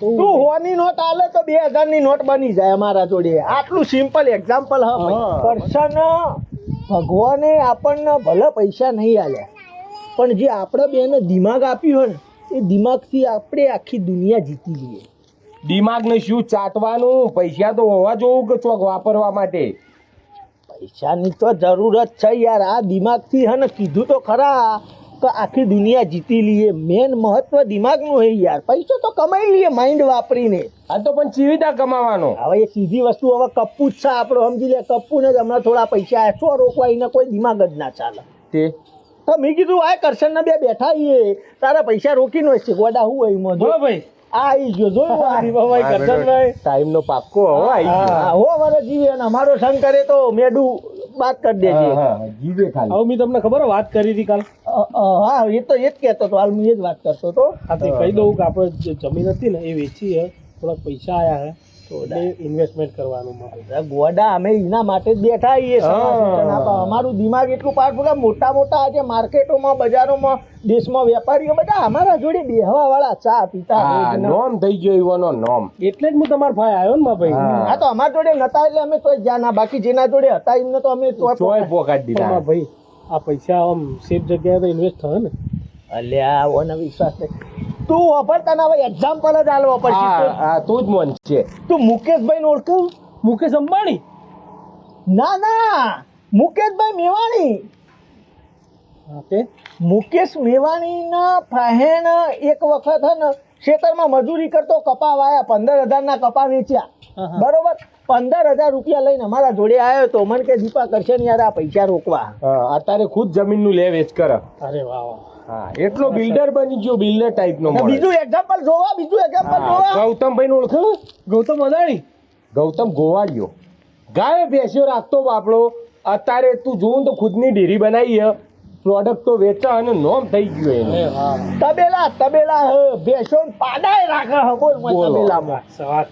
તું હોની નોટ આલે તો બે હજારની નોટ બની જાય અમારા જોડે. આટલું સિમ્પલ એક્ઝામ્પલ હ પર્સન ભગવાને આપણને ભલે પૈસા નહીં આલ્યા પણ જે આપણે બેને દિમાગ આપ્યું હોય ને એ દિમાગથી આપણે આખી દુનિયા જીતી લઈએ. દિમાગને શું ચાટવાનું? પૈસા તો હોવા જોવું કે ચોક વાપરવા માટે? પૈસાની તો જરૂરત છે યાર. આ દિમાગથી હે ને કીધું તો ખરા. કે આખી દુનિયા જીતી લઈએ મેન મહત્વ દિમાગનું હે યાર. પૈસો તો કમાઈ લઈએ માઇન્ડ વાપરીને. આ તો પણ ચીવીતા કમાવાનો. હવે એ સીધી વસ્તુ હવે કપ્પુ જ છે આપણો સમજી લે. કપ્પુને જ હમણાં થોડા પૈસા આયા. શું રોકવા એને કોઈ દિમાગ જ ના ચાલે. તે? તો મેં કીધું આ કરશન બે બેઠા છીએ. તારા પૈસા રોકીને નો છે. ગોડા હું હોય એમાં? જો ભાઈ. આ આવી ગયો. હરીફાભાઈ કરશનભાઈ. ટાઈમ નો પાક્કો હો આવી ગયો. હો મારો જીવે. અને અમારો શંકરે તો મેડું બાત કરી દેજે. હા, હા, જીવે ખાલી. હવે મેં તમને ખબર હે વાત કરી હતી કાલ? હા એ તો એ જ કહેતો હતો હાલ હું એ જ વાત કરતો હતો. આ તે કહી દઉં કે આપણે જમીન હતી ને એ વેચી હે થોડા પૈસા આયા હે. તો ઇન્વેસ્ટમેન્ટ કરવાનું ગોડા અમે એના માટે જ બેઠા છીએ. અમારું દિમાગ એટલું પાવરફુલ મોટા મોટા આજે માર્કેટોમાં બજારોમાં દેશમાં વેપારીઓ બધા અમારા જોડે બેહવા વાળા ચા પીતા નોમ થઈ ગયો એવાનો નોમ. એટલે જ હું તમારા ભાઈ આવ્યો ને ભાઈ. હા. આ તો અમારા જોડે નતા એટલે અમે તો જ્યાં ના બાકી જેના જોડે હતા એમને તો અમે તો ચોય પોકાડી દીધા. ભાઈ આ પૈસા આમ સેફ જગ્યાએ તો ઇન્વેસ્ટ થયો ને. અલ્યા ઓને વિશ્વાસ નહીં તું વાપરતા ના હવે એક્ઝામ્પલ જ આલવો પડશે. હા તું જ મન છે. તું મુકેશભાઈ ને ઓળખ? મુકેશ અંબાણી ના ના. મુકેશભાઈ મેવાણી. તે મુકેશ મેવાણીના ફાહેણ એક વખત હે ને ખેતરમાં મજૂરી કરતો કપા વાયા પંદર હજારના કપા વેચ્યા. બરોબર? પંદર હજાર રૂપિયા લઈને અમારા જોડે આવ્યો તો મને કે દીપા કરશે ને યાર આ પૈસા રોકવા. અત્યારે ખુદ જમીનનું લે વેચ કર. અરે વાહ હા એટલો બિલ્ડર બની ગયો બિલ્ડર ટાઈપ નો બીજું એક્ઝામ્પલ જોવા બીજું એક્ઝામ્પલ જોવા. ગૌતમભાઈ નું ઓળખો ગૌતમ અદાણી. ગૌતમ ગોવાળિયો. ગાય બેસ્યો રાખતો બાપડો અત્યારે તું જોઉં તો ખુદની ડેરી બનાવી હે. પ્રોડક્ટ તો વેચા અને નોમ થઈ ગયું એને. તબેલા તબેલા હે ભેંસો પાડાય રાખે હે બોલ મોય બોલો. તબેલામાં.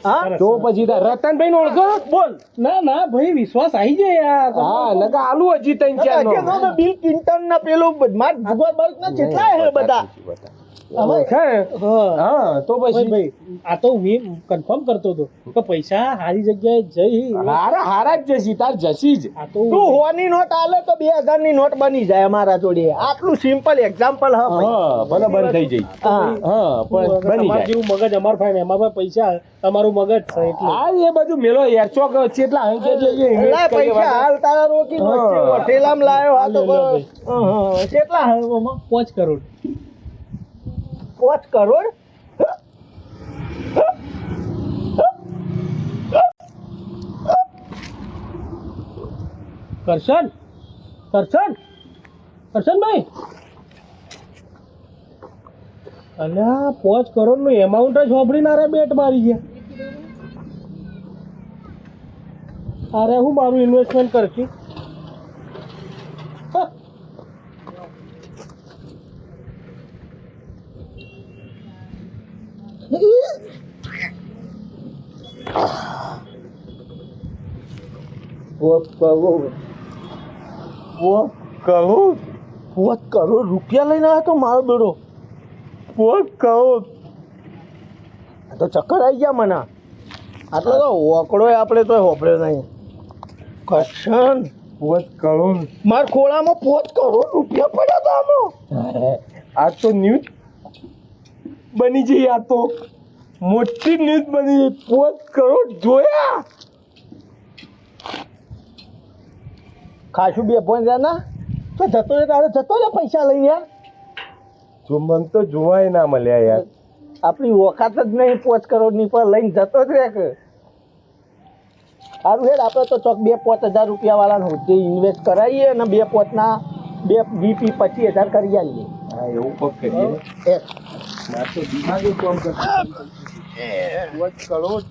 હા? તો પછી રતનભાઈ નો ઓળખો? બોલ. ના ના ભાઈ વિશ્વાસ આવી જાય યાર. હા નકા આલુ હજી ત્રણ ચાર નો. બિલ કિન્ટન ના પેલું માર ભગવાન બલ્ક ના કેટલા હે બધા. હા તો પછી? ભાઈ આ તો કન્ફર્મ કરતો હતો કે પૈસા હારી જગ્યાએ જઈ હારા હારા જ જશી તાર જશી જ. તું હોની નોટ આલે તો બે હજારની નોટ બની જાય અમારા જોડે. આટલું સિમ્પલ એક્ઝામ્પલ હા ભલે બંધ થઈ જઈ હા. પણ બની જાય. જેવું મગજ અમાર ભાઈ ને એમાં ભાઈ પૈસા તમારું મગજ છે એટલે. આ એ બધું મેલો યાર ચોક કેટલા અંકે એટલા invest પૈસા હાલ તારા રોકી. વચ્ચે લાયો આ તો. કેટલા હે ઓમાં? કરોડ. પાંચ કરોડ? કરશન? કરશન? કરશનભાઈ અલ્યા, પાંચ કરોડનું એમાઉન્ટ જ વાપરીને અરે બેટ મારી ગયા. અરે હું મારું ઇન્વેસ્ટમેન્ટ કરશું હા. પાંચ કરોડ પાંચ પાંચ કરોડ રૂપિયા લઈને આવ્યો તો મારો બેડો. પાંચ કરોડ આ તો ચક્કર આવી ગયા મને. આટલો તો ઓકડો આપણે તો હોપડ્યો નહીં. કશન. પોત કરોડ મારા ખોળામાં પોત કરોડ રૂપિયા પડ્યા હતા આમાં. આ તો ન્યૂઝ બની જઈ આ તો. મોટી ન્યૂઝ બની જઈ. પોત કરોડ જોયા. ખાસું બે પોઈન્ટ ના? તો જતો રે તારે જતો રે પૈસા લઈ યાર. જો મન તો જોવાય ના મળ્યા યાર. આપણી ઓકાત જ નહીં પાંચ કરોડની પર લઈને જતો જ રહે કે. સારું હેડ આપણે તો ચોક બે પાંચ હજાર રૂપિયા વાળાનું જે ઇન્વેસ્ટ કરાવીએ અને બે પાંચના બે વીપી પચીસ હજાર કરી આવીએ. હા એવું પગ કરીએ. એ મારે તો દિમાગે કામ કરતું કરોડ.